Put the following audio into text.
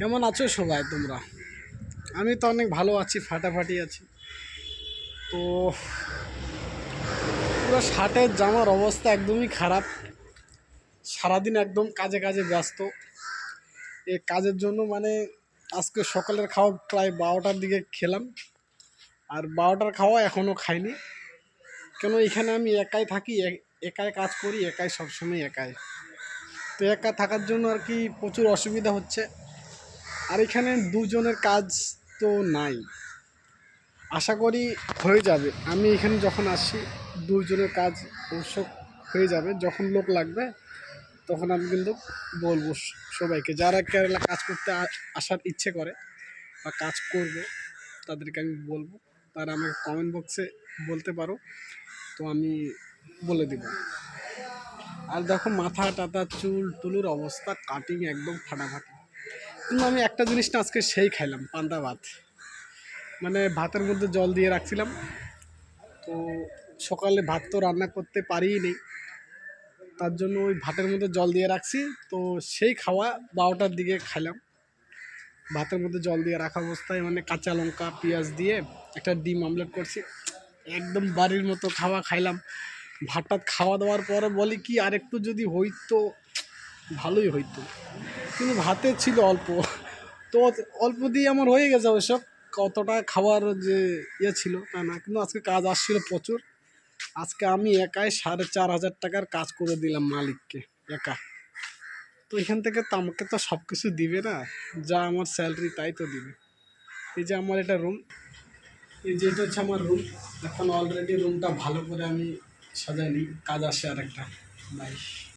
কেমন আছো সবাই তোমরা? আমি তো অনেক ভালো আছি, ফাটাফাটি আছি। তো পুরো শার্টের জামার অবস্থা একদমই খারাপ। সারাদিন একদম কাজে কাজে ব্যস্ত। এই কাজের জন্য মানে আজকে সকালের খাওয়া প্রায় বারোটার দিকে খেলাম। আর বারোটার খাওয়া এখনও খাইনি। কেন এখানে আমি একাই থাকি, এ- একাই কাজ করি, একাই সবসময় একাই। তো একা থাকার জন্য আর কি প্রচুর অসুবিধা হচ্ছে। আর এখানে দুজনের কাজ তো নাই। আশা করি হয়ে যাবে। আমি এখানে যখন আসি, দুজনের কাজ অবশ্য হয়ে যাবে। যখন লোক লাগবে, তখন আমি কিন্তু বলব সবাইকে। যারা কেরালা কাজ করতে আসার ইচ্ছে করে বা কাজ করবে, তাদেরকে আমি বলব। তারা আমাকে কমেন্ট বক্সে বলতে পারো, তো আমি বলে দেবো। আর দেখো, মাথা টাথা চুল টুলুর অবস্থা কাটিং একদম ফাটাফাটি। কিন্তু আমি একটা জিনিস না আজকে সেই খাইলাম, পান্তা ভাত। মানে ভাতের মধ্যে জল দিয়ে রাখছিলাম। তো সকালে ভাত তো রান্না করতে পারিই নেই তার জন্য ওই ভাতের মধ্যে জল দিয়ে রাখছি। তো সেই খাওয়া বারোটার দিকে খাইলাম। ভাতের মধ্যে জল দিয়ে রাখা অবস্থায় মানে কাঁচা লঙ্কা, পেঁয়াজ দিয়ে একটা ডিম আমলেট করছি। একদম বাড়ির মতো খাওয়া খাইলাম। ভাতটা খাওয়া দাওয়ার পরে বলি কি আর একটু যদি হইতো ভালোই হইতো। কিন্তু ভাতে ছিল অল্প। তো অল্প দিয়ে আমার হয়ে গেছে ওইসব। কতটা খাওয়ার যে ইয়ে ছিল তা না। কিন্তু আজকে কাজ আসছিল প্রচুর। আজকে আমি একাই সাড়ে চার হাজার টাকার কাজ করে দিলাম মালিককে, একা। তো এখান থেকে তো আমাকে তো সব কিছু দিবে না। যা আমার স্যালারি তাই তো দিবে। এই যে আমার এটা রুম এই যে এটা হচ্ছে আমার রুম এখন অলরেডি রুমটা ভালো করে আমি সাজাই নিই। কাজ আসে আর একটা বাই